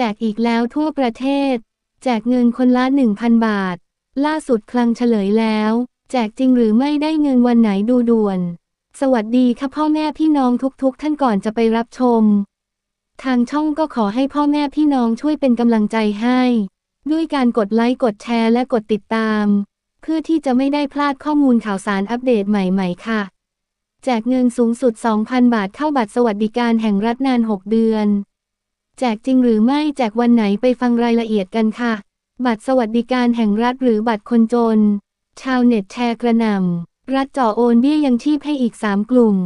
แจกอีกแล้วทั่วประเทศ แจกเงินคนละ 1,000 บาท ล่าสุดคลังเฉลยแล้ว แจกจริงหรือไม่ได้เงินวันไหนดูด่วน สวัสดีค่ะพ่อแม่พี่น้องทุกๆ ท่านก่อนจะไปรับชม ทางช่องก็ขอให้พ่อแม่พี่น้องช่วยเป็นกำลังใจให้ ด้วยการกดไลค์กดแชร์และกดติดตาม เพื่อที่จะไม่ได้พลาดข้อมูลข่าวสารอัปเดตใหม่ๆ ค่ะ แจกเงินสูงสุด 2,000 บาทเข้าบัตรสวัสดิการแห่งรัฐนาน 6 เดือน แจกจริงหรือไม่แจกวันไหนไปฟังรายละเอียดกันค่ะ บัตรสวัสดิการแห่งรัฐหรือบัตรคนจน ชาวเน็ตแชร์กระหน่ำรัฐจ่อโอนเบี้ยยังชีพให้อีก 3 กลุ่ม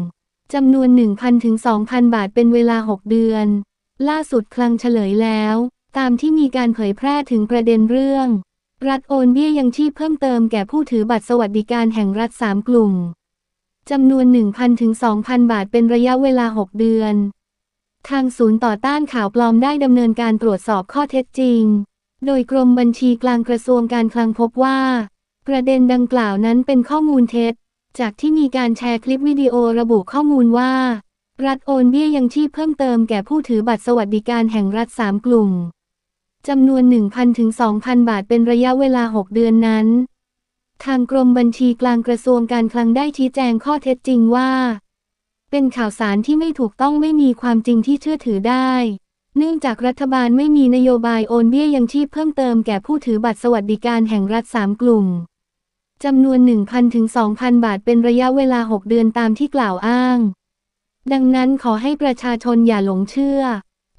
จำนวน 1,000 ถึง 2,000 บาทเป็นเวลา 6 เดือน ล่าสุดคลังเฉลยแล้ว ตามที่มีการเผยแพร่ถึงประเด็นเรื่อง รัฐโอนเบี้ยยังชีพเพิ่มเติมแก่ผู้ถือบัตรสวัสดิการแห่งรัฐ 3 กลุ่มจำนวน 1,000 ถึง 2,000 บาทเป็นระยะเวลา 6 เดือน ทางศูนย์ต่อต้านข่าวปลอมได้ดำเนินการตรวจสอบข้อเท็จจริง โดยกรมบัญชีกลางกระทรวงการคลังพบว่า ประเด็นดังกล่าวนั้นเป็นข้อมูลเท็จ จากที่มีการแชร์คลิปวิดีโอระบุข้อมูลว่า รัฐโอนเบี้ยยังชีพเพิ่มเติมแก่ผู้ถือบัตรสวัสดิการแห่งรัฐ 3 กลุ่มจำนวน 1,000 ถึง 2,000 บาทเป็นระยะเวลา 6 เดือนนั้น ทางกรมบัญชีกลางกระทรวงการคลังได้ชี้แจงข้อเท็จจริงว่า เป็นข่าวสารที่ไม่ถูกต้องไม่มีความจริงที่เชื่อถือได้ เนื่องจากรัฐบาลไม่มีนโยบายโอนเบี้ยยังชีพเพิ่มเติมแก่ผู้ถือบัตรสวัสดิการแห่งรัฐ 3 กลุ่มจำนวน 1,000 ถึง 2,000 บาทเป็นระยะเวลา 6 เดือนตามที่กล่าวอ้าง ดังนั้นขอให้ประชาชนอย่าหลงเชื่อ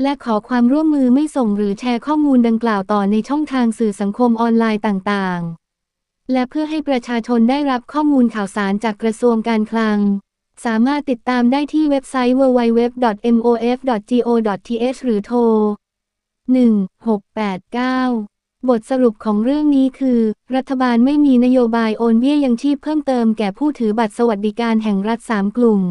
และขอความร่วมมือไม่ส่งหรือแชร์ข้อมูลดังกล่าวต่อในช่องทางสื่อสังคมออนไลน์ต่างๆ และเพื่อให้ประชาชนได้รับข้อมูลข่าวสารจากกระทรวงการคลัง สามารถติดตามได้ที่เว็บไซต์ www.mof.go.th หรือโทร 1689 บทสรุปของเรื่องนี้คือ รัฐบาลไม่มีนโยบายโอนเบี้ยยังชีพเพิ่มเติมแก่ผู้ถือบัตรสวัสดิการแห่งรัฐ 3 กลุ่ม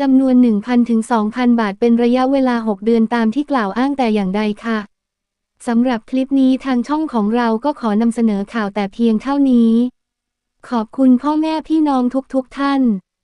จำนวน 1,000 ถึง 2,000 บาทเป็นระยะเวลา 6 เดือนตามที่กล่าวอ้างแต่อย่างใดค่ะ สำหรับคลิปนี้ทางช่องของเราก็ขอนำเสนอข่าวแต่เพียงเท่านี้ ขอบคุณพ่อแม่พี่น้องทุกๆทท่าน